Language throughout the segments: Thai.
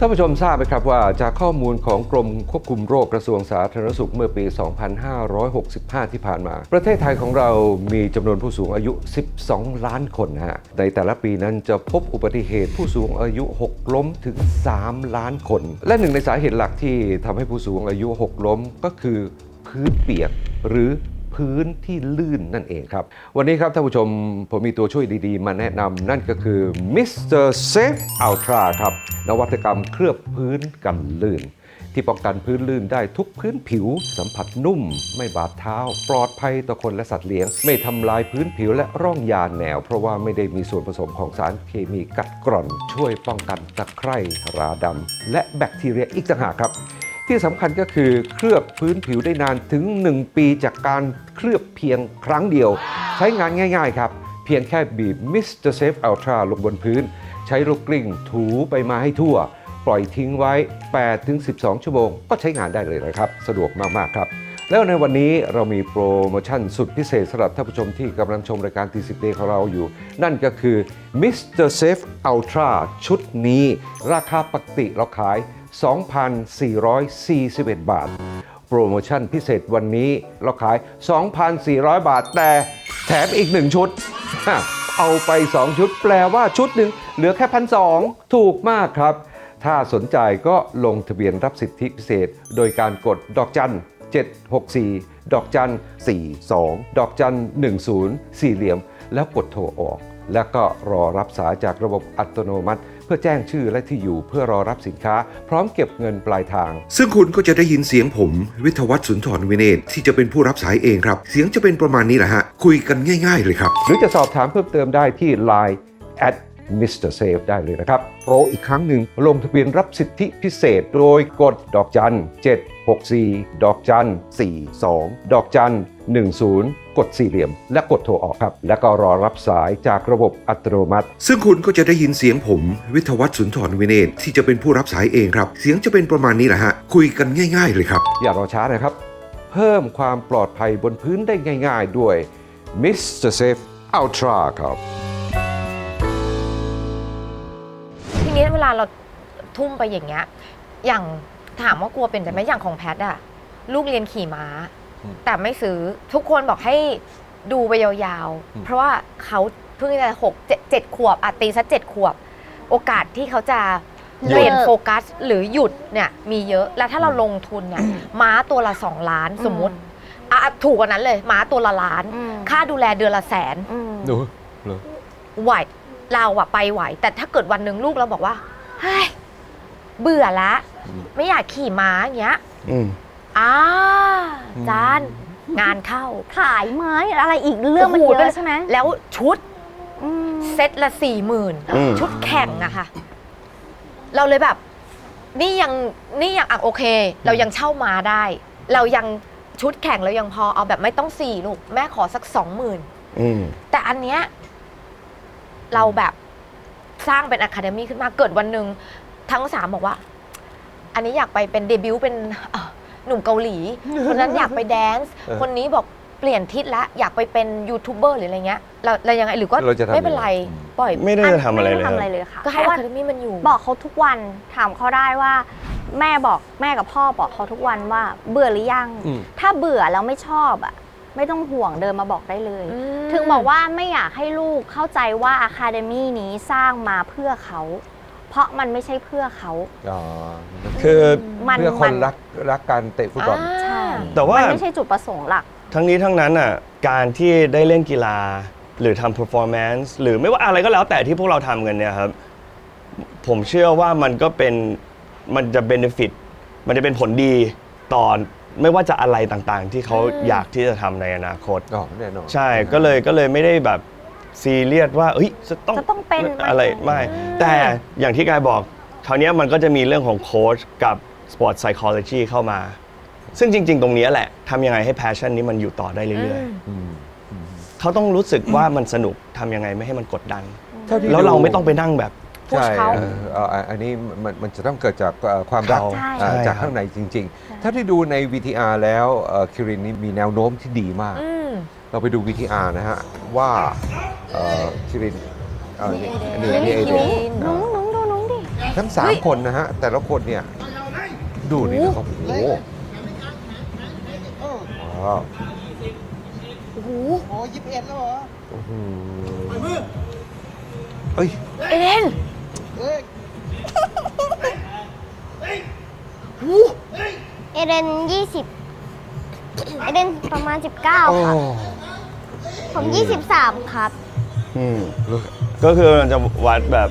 ท่านผู้ชมทราบไหมครับว่าจากข้อมูลของกรมควบคุมโรคกระทรวงสาธารณสุขเมื่อปี 2565 ที่ผ่านมา ประเทศไทยของเรามีจำนวนผู้สูงอายุ 12 ล้านคนนะฮะ ในแต่ละปีนั้นจะพบอุบัติเหตุผู้สูงอายุหกล้มถึง 3 ล้านคน และหนึ่งในสาเหตุหลักที่ทำให้ผู้สูงอายุหกล้มก็คือพื้นเปียกหรือ พื้นที่ลื่นนั่นเองครับ วันนี้ครับท่านผู้ชมผมมีตัวช่วยดีๆ มาแนะนำนั่นก็คือ Mr. Safe Ultra ครับ นวัตกรรมเคลือบพื้นกันลื่น ที่ป้องกันพื้นลื่นได้ทุกพื้นผิว สัมผัสนุ่ม ไม่บาดเท้า ปลอดภัยต่อคนและสัตว์เลี้ยง ไม่ทำลายพื้นผิวและร่องยาแนว เพราะว่าไม่ได้มีส่วนผสมของสารเคมีกัดกร่อน ช่วยป้องกันตะไคร่ราดำและแบคทีเรียอีกต่างหากครับ ที่สำคัญก็คือเคลือบพื้นผิวได้นานถึง 1 ปีจากการเคลือบเพียงครั้งเดียว ใช้งานง่าย ๆ ครับ เพียงแค่บีบ Mr. Safe Ultra ลงบนพื้น ใช้ลูกกลิ้งถูไปมาให้ทั่ว ปล่อยทิ้งไว้ 8-12 ชั่วโมง ก็ใช้งานได้เลยนะครับ สะดวกมากๆครับแล้วในวันนี้เรามีโปรโมชั่นสุดพิเศษสำหรับท่านผู้ชมที่กำลังชมรายการตีสิบเดของเราอยู่ นั่นก็คือ Mr. Safe Ultra ชุดนี้ ราคาปกติเราขาย 2,441 บาท โปรโมชั่นพิเศษวันนี้เราขาย 2,400 บาทแต่แถมอีก 1 ชุด เอาไป 2 ชุดแปลว่าชุดหนึ่งเหลือแค่พันสถูกมากครับ ถ้าสนใจก็ลงทะเบียนรับสิทธิพิเศษ โดยการกดดอกจัน 764 ดอกจัน 42 ดอกจัน 10 สี่เหลี่ยม แล้วกดโทรออก แล้วก็รอรับสายจากระบบอัตโนมัติ เพื่อแจ้งชื่อและที่อยู่เพื่อรอรับสินค้า พร้อมเก็บเงินปลายทาง ซึ่งคุณก็จะได้ยินเสียงผม วิทยวัฒน์สุนทรวินเนตที่จะเป็นผู้รับสายเองครับ เสียงจะเป็นประมาณนี้แหละฮะคุยกันง่าย ๆ เลยครับ หรือจะสอบถามเพิ่มเติมได้ที่ Line at Mr. Safe ได้เลยนะครับโปรอีกครั้งหนึ่งลงทะเบียนรับสิทธิพิเศษโดยกดดอกจัน 764 ดอกจัน 42 ดอกจัน 10กดสี่เหลี่ยม และกดโทรออกครับ แล้วก็รอรับสายจากระบบอัตโนมัติ ซึ่งคุณก็จะได้ยินเสียงผม วิทยวัฒน์สุนทรวินเนตที่จะเป็นผู้รับสายเองครับ เสียงจะเป็นประมาณนี้แหละฮะ คุยกันง่าย ๆ เลยครับ อย่ารอช้านะครับ เพิ่มความปลอดภัยบนพื้นได้ง่าย ๆ ด้วย Mr. Safe Ultra ครับ ลาเราทุ่มไปอย่างเงี้ย อย่างถามว่ากลัวเป็นแต่ไหมอย่างของแพทอะลูกเรียนขี่ม้า อืมแต่ไม่ซื้อทุกคนบอกให้ดูไปยาวอืม ๆ เพราะว่าเขาเพิ่งจะหกเจ็ดเจ็ดขวบอะตีซะเจ็ดขวบ โอกาสที่เขาจะเปลี่ยนโฟกัสหรือหยุดเนี่ยมีเยอะแล้วถ้าเราลงทุนเนี่ย ม้าตัวละสองล้านสมมติอะถูกกว่านั้นเลยม้าตัวละล้าน อืมค่าดูแลเดือนละแสน อืม ดูเหรอ ไหวเราอะไปไหว แต่ถ้าเกิดวันหนึ่งลูกเราบอกว่า เฮ้ยเบื่อละอืมไม่อยากขี่ม้าอย่างเงี้ยอืมอ่าอืมจานงานเข้า ขายไม้อะไรอีกเรื่องมันโโหเยอะใช่ไหมแล้วชุดอืมเซตละสี่หมื่นอืม ชุดแข่งอะค่ะ เราเลยแบบ นี่ยังนี่ยังอะโอเค เรายังเช่ามาได้ เรายังชุดแข่งเรายังพอเอาแบบไม่ต้องสี่ลูก แม่ขอสักสองหมื่น อืม แต่อันเนี้ยเราแบบ สร้างเป็นอะคาเดมี่ขึ้นมาเกิดวันหนึ่งทั้งสามบอกว่า อันนี้อยากไปเป็นเดบิวต์เป็นเอ่อหนุ่มเกาหลี คนนั้นอยากไปแดนซ์เออคนนี้บอกเปลี่ยนทิศละอยากไปเป็นยูทูบเบอร์หรืออะไรเงี้ยเราเรายังไงหรือก็เราจะทำไม่เป็นไรยังไง ปล่อย ไม่ได้จะทำอะไรเลยม่ด้คทำรับอะไรเลยค่ะก็ให้เพราะอะว่าคาเดมี่มันอยู่ บอกเขาทุกวันถามเขาได้ว่า แม่บอกแม่กับพ่อบอกเขาทุกวันว่า เบื่อหรือยัง อืม ถ้าเบื่อแล้วไม่ชอบอะ ไม่ต้องห่วงเดินมาบอกได้เลยอืมถึงบอกว่าไม่อยากให้ลูกเข้าใจว่าอะคาเดมี่นี้สร้างมาเพื่อเขา เพราะมันไม่ใช่เพื่อเขา อ๋อ คือมันเพื่อคนมัรักรักการเตะฟุตบอลอ่าใช่แต่ว่ามันไม่ใช่จุดประสงค์หลัก ทั้งนี้ทั้งนั้นอะการที่ได้เล่นกีฬา หรือทำ performance หรือไม่ว่าอะไรก็แล้วแต่ที่พวกเราทำกันเนี่ยครับ ผมเชื่อว่ามันก็เป็นมันจะ benefit มันจะเป็นผลดีต่อ ไม่ว่าจะอะไรต่างๆ ที่เขาอืมอยากที่จะทำในอนาคต อ๋อแน่นอน ใช่ก็เลยก็เลยไม่ได้แบบซีเรียสว่าเฮ้ยจะต้องจะต้องเป็นอะไรไม่ แต่อย่างที่กายบอกคราวเนี้ยมันก็จะมีเรื่องของโค้ชกับ sport psychology เข้ามา ซึ่งจริง ๆ ตรงเนี้ยแหละทำยังไงให้ passion นี้มันอยู่ต่อได้เรื่อยอืมๆเขาต้องรู้สึกว่ามันสนุกทำยังไงไม่ให้มันกดดันเท่าที่แล้วเราดูไม่ต้องไปนั่งแบบ พุชใช่เขาเออเอ่ออันนี้มันมันจะต้องเกิดจากเอ่อความรักใช่ เอ่อใช่ จากครับข้างในจริง ๆ ถ้าที่ดูใน VTR แล้วเอ่อคิรินนี่มีแนวโน้มที่ดีมาก อืม เราไปดู VTR นะฮะ ว่าเอ่อคิรินเอ่อนี่นี่นี่นี่ไอคิเดียรินนุ้งนุ้งดูนุ้งดิ ทั้ง3คนนะฮะ แต่ละคนเนี่ย ดูนี่นะครับโอ้โหว้าวโอ้โหโอ้ยิบเอ็ดแล้วเหรออื้อหือเอ้ย เอเดน เอ้ย เอเดน20เอเดนประมาณ19โอ้ค่ะ ผม23ครับ อืมก็คือมันจะวัดแบบ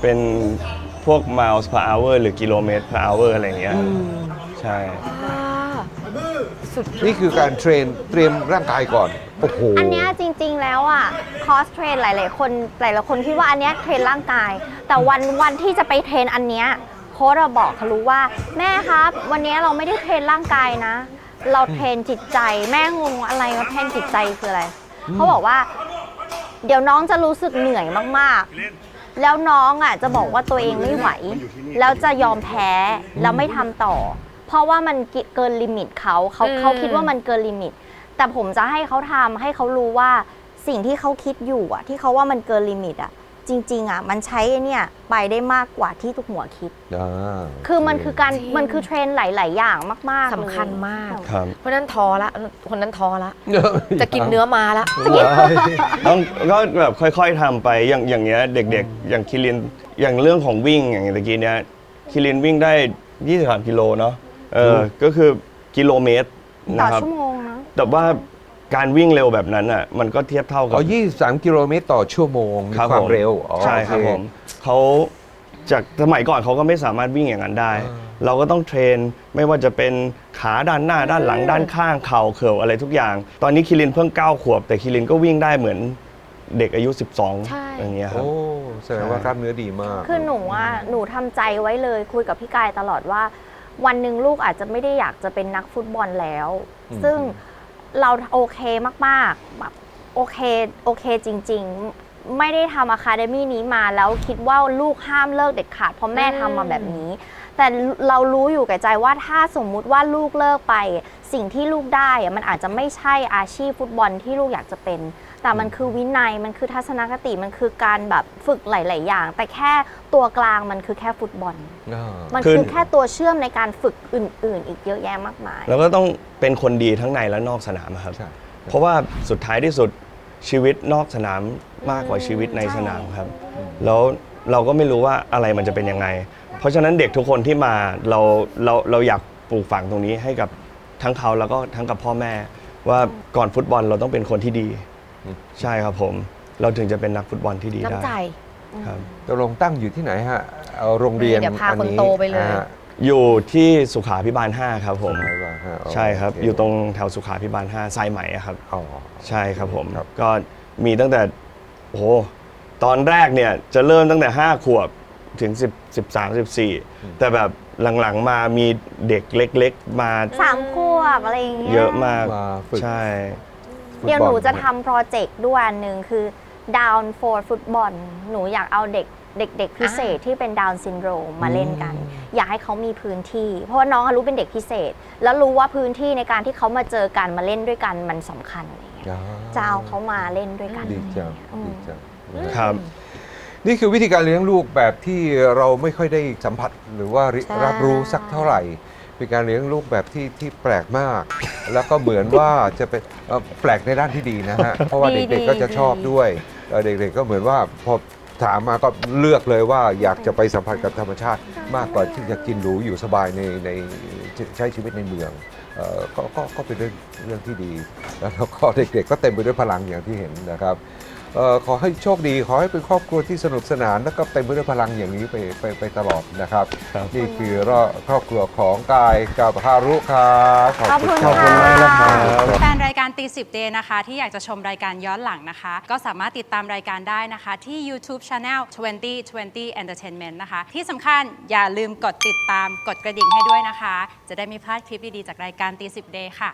เป็นพวก miles per hour หรือกิโลเมตร per hour อะไรอย่างเงี้ยใช่ อ่าสุดนี่คือการเทรนเตรียมร่างกายก่อน โอ้โห อันเนี้ยจริงๆแล้วอะคอสเทรนหลายๆคนหลายๆคนคิดว่าอันเนี้ยเทรนร่างกาย แต่วันวันที่จะไปเทรนอันเนี้ยโค้ชอะบอกเขารู้ว่า แม่ครับ วันเนี้ยเราไม่ได้เทรนร่างกายนะ เราเทรนจิตใจ แม่งงอะไรว่าเทรนจิตใจคืออะไรเขาบอกว่า เดี๋ยวน้องจะรู้สึกเหนื่อยมากๆ แล้วน้องอะจะบอกว่าตัวเองไม่ไหว แล้วจะยอมแพ้แล้วไม่ทำต่อ เพราะว่ามันเกินลิมิตเขาเขาอืมเขาคิดว่ามันเกินลิมิต แต่ผมจะให้เขาทำให้เขารู้ว่าสิ่งที่เขาคิดอยู่อะ ที่เขาว่ามันเกินลิมิตอะ จริง ๆอะมันใช้เนี่ยไปได้มากกว่าที่ทุกหัวคิด อ่าคือมันคือการจริง มันคือเทรนด์หลาย ๆ อย่างมากๆเลยสำคัญมาก ครับเพราะนั้นท้อละ คนนั้นท้อละ จะกินเนื้อมาละ ต้องก็แบบค่อยๆทำไปอย่างอย่างเงี้ยเด็กๆ อย่างคิรินอย่างเรื่องของวิ่งอย่างตะกี้เนี้ยคิรินวิ่งได้ 23 กิโลเนาะเออก็คือกิโลเมตรต่อนะครับ ชั่วโมงนะ แต่ว่า การวิ่งเร็วแบบนั้นอะมันก็เทียบเท่ากัอ๋อ23 กิโลเมตรต่อชั่วโมงมีครับความผม เร็วอ๋อใช่ครับโอเผมเขาจากสมัยก่อนเขาก็ไม่สามารถวิ่งอย่างนั้นได้อ่าเราก็ต้องเทรนไม่ว่าจะเป็นขาด้านหน้าด้านหลังด้านข้างเข่าเข่าอะไรทุกอย่าง ตอนนี้คิรินเพิ่ง9ขวบ แต่คิรินก็วิ่งได้เหมือนเด็กอายุ 12 ใช่ อย่างเงี้ยครับ โอ้แสดงว่ากล้ามเนื้อดีมาก คือหนูอะหนูทำใจไว้เลยคุยกับพี่กายตลอดว่า วันหนึ่งลูกอาจจะไม่ได้อยากจะเป็นนักฟุตบอลแล้ว อืม ซึ่ง เราโอเคมากๆแบบโอเคโอเคจริง ๆ ไม่ได้ทำอะคาเดมี่นี้มาแล้วคิดว่าลูกห้ามเลิกเด็ดขาดเพราะแม่ทำมาแบบนี้ แต่เรารู้อยู่แก่ใจว่าถ้าสมมุติว่าลูกเลิกไป สิ่งที่ลูกได้อะมันอาจจะไม่ใช่อาชีพฟุตบอลที่ลูกอยากจะเป็น แต่มันคือวินัยมันคือทัศนคติมันคือการแบบฝึกหลาย ๆ อย่าง แต่แค่ตัวกลางมันคือแค่ฟุตบอลอ่ามันคือคือแค่ตัวเชื่อมในการฝึกอื่น ๆ อีกเยอะแยะมากมาย แล้วก็ต้องเป็นคนดีทั้งในและนอกสนามครับใช่เพราะว่าสุดท้ายที่สุดชีวิตนอกสนามมากกว่าชีวิตในสนามครับ แล้วเราก็ไม่รู้ว่าอะไรมันจะเป็นยังไง เพราะฉะนั้นเด็กทุกคนที่มาเราเราเราอยากปลูกฝังตรงนี้ให้กับทั้งเขาแล้วก็ทั้งกับพ่อแม่ ว่าก่อนฟุตบอลเราต้องเป็นคนที่ดีอืมใช่ครับผม เราถึงจะเป็นนักฟุตบอลที่ดีได้น้ำใจครับตกลงตั้งอยู่ที่ไหนฮะเอาโรงเรียนเดี๋ยวพาอันนี้คนโตไปเลย อ่าอยู่ที่สุขาพิบาล 5 ครับผมใช่ป่ะฮะใช่ครับ โเคอยู่ตรงแถวสุขาพิบาล 5 สายไหมอะครับ อ๋อ ใช่ครับผม ครับ ก็มีตั้งแต่โอ้โหตอนแรกเนี่ยจะเริ่มตั้งแต่ 5 ขวบ ถึง10 13 14 แต่แบบหลังๆมามีเด็กเล็กๆ มาสามขวบอะไรอย่างเงี้ยเยอะมาก มาฝึก ใช่ฟุตบอลเดี๋ยวหนูจะทำโปรเจกต์ด้วยอันหนึ่งคือ Down for Football หนูอยากเอาเด็กเด็ก ๆ พิเศษที่เป็นดาวน์ซินโดรมมาเล่นกัน อยากให้เขามีพื้นที่ เพราะว่าน้องเขารู้เป็นเด็กพิเศษ แล้วรู้ว่าพื้นที่ในการที่เขามาเจอกันมาเล่นด้วยกันมันสำคัญอะไรเงี้ยอ่าจะเอาเขามาเล่นด้วยกัน ดีจังอืมดีจัง ครับ นี่คือวิธีการเลี้ยงลูกแบบที่เราไม่ค่อยได้สัมผัสหรือว่าริใช่ รับรู้สักเท่าไหร่ เป็นการเลี้ยงลูกแบบที่ที่แปลกมาก แล้วก็เหมือนว่าจะเป็นเอ่อแปลกในด้านที่ดีนะฮะ เพราะว่าดีเด็กๆก็จะดีชอบด้วยเอ่อเด็กๆก็เหมือนว่าพอถามมาก็เลือกเลยว่าอยากจะไปสัมผัสกับธรรมชาติ มากกว่าที่จะกินหรูอยู่สบายในในใช้ชีวิตในเมืองเอ่อก็ก็ก็เป็นเรื่องเรื่องที่ดี แล้วก็เด็กๆก็เต็มไปด้วยพลังอย่างที่เห็นนะครับเอ่อ ขอให้โชคดีขอให้เป็นครอบครัวที่สนุกสนาน แล้วก็เต็มไปด้วยพลังอย่างนี้ไปไปไปตลอดนะครับครับ นี่คือรอบครอบครัวของกายกับฮารุครับขอบคุณขอบคุณมากนะครับแฟนรายการตีสิบเดนะคะ ที่อยากจะชมรายการย้อนหลังนะคะ ก็สามารถติดตามรายการได้นะคะ ที่ YouTube Channel 2020 Entertainment นะคะ ที่สำคัญอย่าลืมกดติดตามกดกระดิ่งให้ด้วยนะคะ จะได้ไม่พลาดคลิปดีๆจากรายการตีสิบเดค่ะ